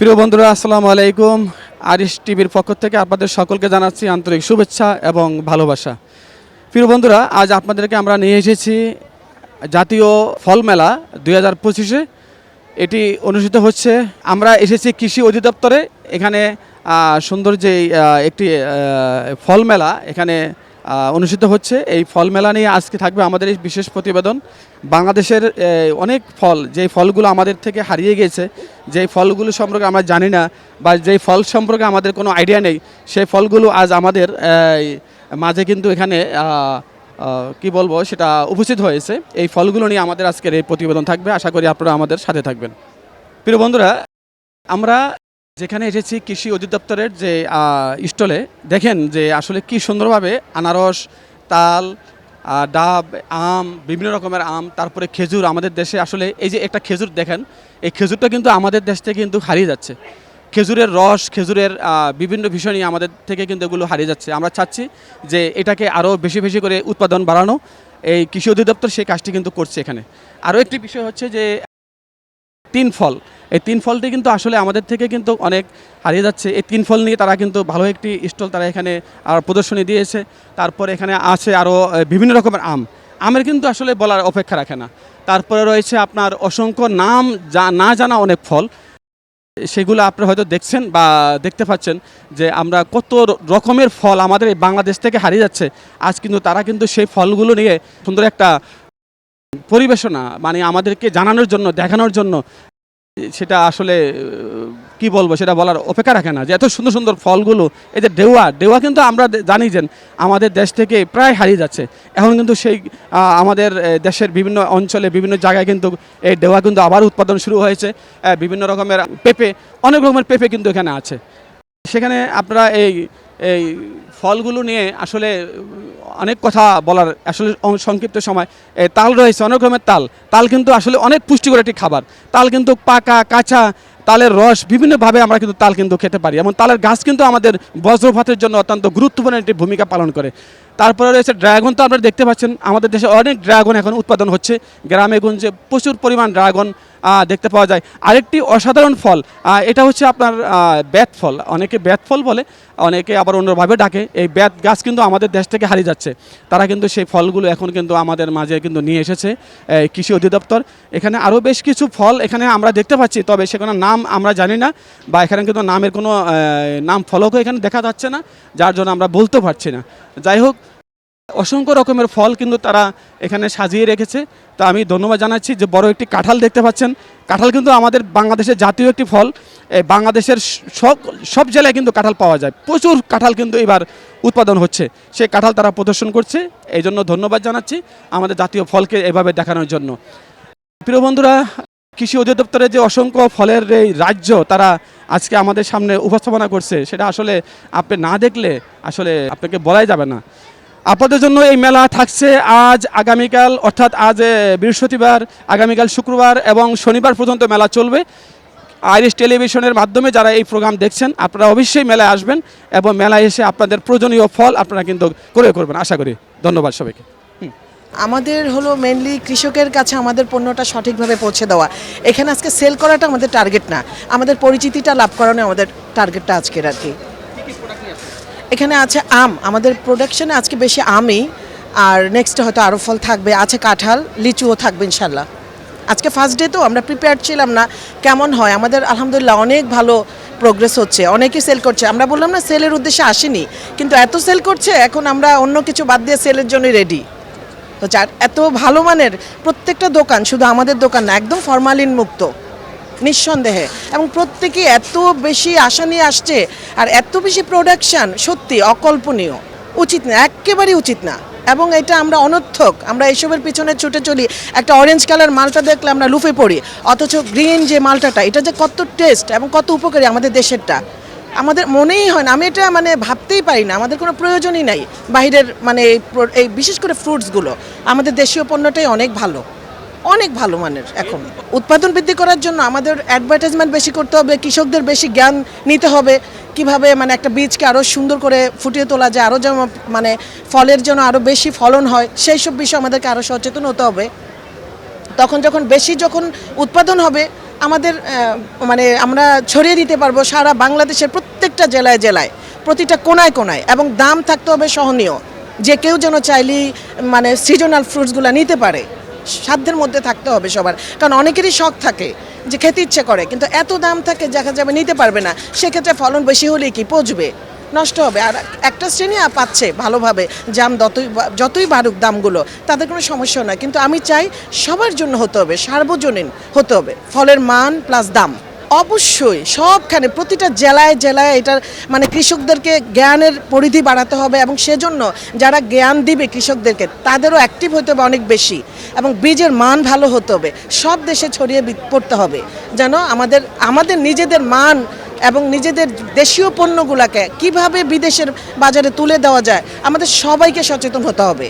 প্রিয় বন্ধুরা, আসসালামু আলাইকুম। আরিশ টিভির পক্ষ থেকে আপনাদের সকলকে জানাচ্ছি আন্তরিক শুভেচ্ছা এবং ভালোবাসা। প্রিয় বন্ধুরা, আজ আপনাদেরকে আমরা নিয়ে এসেছি জাতীয় ফল মেলা দুই হাজার পঁচিশে। এটি অনুষ্ঠিত হচ্ছে, আমরা এসেছি কৃষি অধিদপ্তরে। এখানে সুন্দর যে একটি ফল মেলা, এখানে অনুষ্ঠিত হচ্ছে। এই ফল মেলা নিয়ে আজকে থাকবে আমাদের এই বিশেষ প্রতিবেদন। বাংলাদেশের অনেক ফল, যেই ফলগুলো আমাদের থেকে হারিয়ে গেছে যেই ফলগুলো সম্পর্কে আমরা জানি না, বা যেই ফল সম্পর্কে আমাদের কোনো আইডিয়া নেই, সেই ফলগুলো আজ আমাদের মাঝে কিন্তু এখানে কি বলব, সেটা উপস্থিত হয়েছে। এই ফলগুলো নিয়ে আমাদের আজকের এই প্রতিবেদন থাকবে। আশা করি আপনারা আমাদের সাথে থাকবেন। প্রিয় বন্ধুরা, আমরা যেখানে এসেছি কৃষি অধিদপ্তরের যে স্টলে, দেখেন যে আসলে কি সুন্দরভাবে আনারস, তাল ডাব, আম, বিভিন্ন রকমের আম, তারপরে খেজুর আমাদের দেশে আসলে এই যে একটা খেজুর দেখেন, এই খেজুরটা কিন্তু আমাদের দেশ থেকে কিন্তু হারিয়ে যাচ্ছে। খেজুরের রস, খেজুরের বিভিন্ন বিষয় নিয়ে আমাদের থেকে কিন্তু এগুলো হারিয়ে যাচ্ছে। আমরা চাচ্ছি যে এটাকে আরও বেশি বেশি করে উৎপাদন বাড়ানো। এই কৃষি অধিদপ্তর সেই কাজটি কিন্তু করছে এখানে। আরও একটি বিষয় হচ্ছে যে তিন ফল। এই তিন ফলটি কিন্তু আসলে আমাদের থেকে কিন্তু অনেক হারিয়ে যাচ্ছে। এই তিন ফল নিয়ে তারা কিন্তু ভালো একটি স্টল তারা এখানে আর প্রদর্শনী দিয়েছে। তারপরে এখানে আছে আরও বিভিন্ন রকমের আম। আমের কিন্তু আসলে বলার অপেক্ষা রাখে না। তারপরে রয়েছে আপনার অসংখ্য নাম যা, না জানা অনেক ফল। সেগুলো আপনারা হয়তো দেখছেন বা দেখতে পাচ্ছেন যে আমরা কত রকমের ফল আমাদের বাংলাদেশ থেকে হারিয়ে যাচ্ছে। আজ কিন্তু তারা কিন্তু সেই ফলগুলো নিয়ে সুন্দর একটা পরিবেশনা মানে আমাদেরকে জানানোর জন্য, দেখানোর জন্য, সেটা আসলে কি বলব, সেটা বলার অপেক্ষা রাখে না। যে এত সুন্দর সুন্দর ফলগুলো, এই যে ডেওয়া ডেওয়া কিন্তু আমরা জানি যে আমাদের দেশ থেকে প্রায় হারিয়ে যাচ্ছে। এখন কিন্তু সেই আমাদের দেশের বিভিন্ন অঞ্চলে, বিভিন্ন জায়গায় কিন্তু এই ডেওয়া কিন্তু আবার উৎপাদন শুরু হয়েছে। বিভিন্ন রকমের পেঁপে, অনেক রকমের পেঁপে কিন্তু এখানে আছে। সেখানে আপনারা এই এই ফলগুলো নিয়ে আসলে অনেক কথা বলার আসলে সংক্ষিপ্ত সময়। এই তাল রয়েছে, অনেক রকমের তাল। তাল কিন্তু আসলে অনেক পুষ্টিকর একটি খাবার। তাল কিন্তু পাকা, কাঁচা, তালের রস, বিভিন্নভাবে আমরা কিন্তু তাল কিন্তু খেতে পারি। এবং তালের গাছ কিন্তু আমাদের বজ্রপাতের জন্য অত্যন্ত গুরুত্বপূর্ণ একটি ভূমিকা পালন করে। তারপরে রয়েছে ড্রাগন। তো আপনারা দেখতে পাচ্ছেন, আমাদের দেশে অনেক ড্রাগন এখন উৎপাদন হচ্ছে। গ্রামে, গঞ্জে প্রচুর পরিমাণ ড্রাগন দেখতে পাওয়া যায়। আরেকটি অসাধারণ ফল এটা হচ্ছে আপনার ব্যাত ফল। অনেকে ব্যাত ফল বলে, অনেকে আবার অন্যভাবে ডাকে। এই ব্যাত গাছ কিন্তু আমাদের দেশ থেকে হারিয়ে যাচ্ছে। তারা কিন্তু সেই ফলগুলো এখন কিন্তু আমাদের মাঝে কিন্তু নিয়ে এসেছে কৃষি অধিদপ্তর। এখানে আরও বেশ কিছু ফল এখানে আমরা দেখতে পাচ্ছি, তবে সেখানে নাম আমরা জানি না বা এখানে কিন্তু নামের কোনো নাম ফলকও এখানে দেখা যাচ্ছে না, যার জন্য আমরা বলতে পারছি না। যাই হোক অসংখ্য রকমের ফল কিন্তু তারা এখানে সাজিয়ে রেখেছে। তো আমি ধন্যবাদ জানাচ্ছি যে বড় একটি কাঁঠাল দেখতে পাচ্ছেন। কাঁঠাল কিন্তু আমাদের বাংলাদেশের জাতীয় একটি ফল। বাংলাদেশের সব সব জেলায় কিন্তু কাঁঠাল পাওয়া যায়। প্রচুর কাঁঠাল কিন্তু এবার উৎপাদন হচ্ছে। সেই কাঁঠাল তারা প্রদর্শন করছে। এই জন্য ধন্যবাদ জানাচ্ছি আমাদের জাতীয় ফলকে এভাবে দেখানোর জন্য। প্রিয় বন্ধুরা, কৃষি অধিদপ্তরের যে অসংখ্য ফলের এই রাজ্য তারা আজকে আমাদের সামনে উপস্থাপনা করছে, সেটা আসলে আপনি না দেখলে আসলে আপনাকে বলাই যাবে না। আপনাদের জন্য এই মেলা থাকছে আজ আগামীকাল, অর্থাৎ আজ বৃহস্পতিবার, আগামীকাল শুক্রবার এবং শনিবার পর্যন্ত মেলা চলবে। আইরিশ টেলিভিশনের মাধ্যমে যারা এই প্রোগ্রাম দেখছেন, আপনারা অবশ্যই মেলায় আসবেন এবং মেলায় এসে আপনাদের প্রয়োজনীয় ফল আপনারা কিন্তু করে করবেন। আশা করি। ধন্যবাদ সবাইকে। আমাদের হলো মেনলি কৃষকের কাছে আমাদের পণ্যটা সঠিকভাবে পৌঁছে দেওয়া। এখানে আজকে সেল করাটা আমাদের টার্গেট না। আমাদের পরিচিতিটা লাভ করানো আমাদের টার্গেটটা আজকের আর কি। এখানে আছে আম। আমাদের প্রোডাকশনে আজকে বেশি আমই। আর নেক্সট হয়তো আরও ফল থাকবে। আছে কাঁঠাল, লিচুও থাকবে ইনশাল্লাহ। আজকে ফার্স্ট ডে তো, আমরা প্রিপেয়ার ছিলাম না কেমন হয়। আমাদের আলহামদুলিল্লাহ অনেক ভালো প্রোগ্রেস হচ্ছে। অনেকেই সেল করছে। আমরা বললাম না সেলের উদ্দেশ্যে আসিনি। কিন্তু এত সেল করছে, এখন আমরা অন্য কিছু বাদ দিয়ে সেলের জন্য রেডি তো যার এত ভালো মানের প্রত্যেকটা দোকান শুধু আমাদের দোকান না, একদম ফরমালিন মুক্ত নিঃসন্দেহে। এবং প্রত্যেকে এত বেশি আশা নিয়ে আসছে আর এত বেশি প্রোডাকশন সত্যি অকল্পনীয়। উচিত না, একেবারেই উচিত না। এবং এটা আমরা অনর্থক, আমরা এসবের পিছনে ছুটে চলি। একটা অরেঞ্জ কালার মালটা দেখলে আমরা লুফে পড়ি, অথচ গ্রিন যে মালটাটা, এটা যে কত টেস্ট এবং কত উপকারী আমাদের দেশেরটা। আমাদের মনেই হয় না, আমি এটা মানে ভাবতেই পারি না, আমাদের কোনো প্রয়োজনই নাই। বাইরের মানে এই এই বিশেষ করে ফ্রুটসগুলো আমাদের দেশীয় পণ্যটাই অনেক ভালো। অনেক ভালো মানের এখন। উৎপাদন বৃদ্ধি করার জন্য আমাদের অ্যাডভার্টাইজমেন্ট বেশি করতে হবে, কৃষকদের বেশি জ্ঞান নিতে হবে, কীভাবে মানে একটা বীজকে আরও সুন্দর করে ফুটিয়ে তোলা যায় আরও যেমন মানে ফলের জন্য আরও বেশি ফলন হয় সেই সব বিষয়ে আমাদেরকে আরও সচেতন হতে হবে। তখন যখন বেশি যখন উৎপাদন হবে, আমাদের মানে আমরা ছড়িয়ে দিতে পারব সারা বাংলাদেশের প্রত্যেকটা জেলায় জেলায়, প্রতিটা কোনায় কোনায়, এবং দাম থাকতে হবে সহনীয়। যে কেউ যেন চাইলেই মানে সিজনাল ফ্রুটসগুলো নিতে পারে। সাধ্যের মধ্যে থাকতে হবে সবার। কারণ অনেকেরই শখ থাকে যে খেতে ইচ্ছে করে, কিন্তু এত দাম থাকে দেখা যাবে নিতে পারবে না। সেক্ষেত্রে ফলন বেশি হলেই কি পচবে? নষ্ট হবে। আর একটা শ্রেণি পাচ্ছে ভালোভাবে, জাম যতই যতই বাড়ুক দামগুলো, তাদের কোনো সমস্যা নয় কিন্তু আমি চাই সবার জন্য হতে হবে, সার্বজনীন হতে হবে। ফলের মান প্লাস দাম। অবশ্যই সবখানে, প্রতিটা জেলায় জেলায় এটার মানে কৃষকদেরকে জ্ঞানের পরিধি বাড়াতে হবে এবং সেজন্য যারা জ্ঞান দিবে কৃষকদেরকে, তাদেরও অ্যাক্টিভ হতে হবে অনেক বেশি এবং বীজের মান ভালো হতে হবে। সব দেশে ছড়িয়ে পড়তে হবে। যেন আমাদের আমাদের নিজেদের মান এবং নিজেদের দেশীয় পণ্যগুলোকে কীভাবে বিদেশের বাজারে তুলে দেওয়া যায়, আমাদের সবাইকে সচেতন হতে হবে।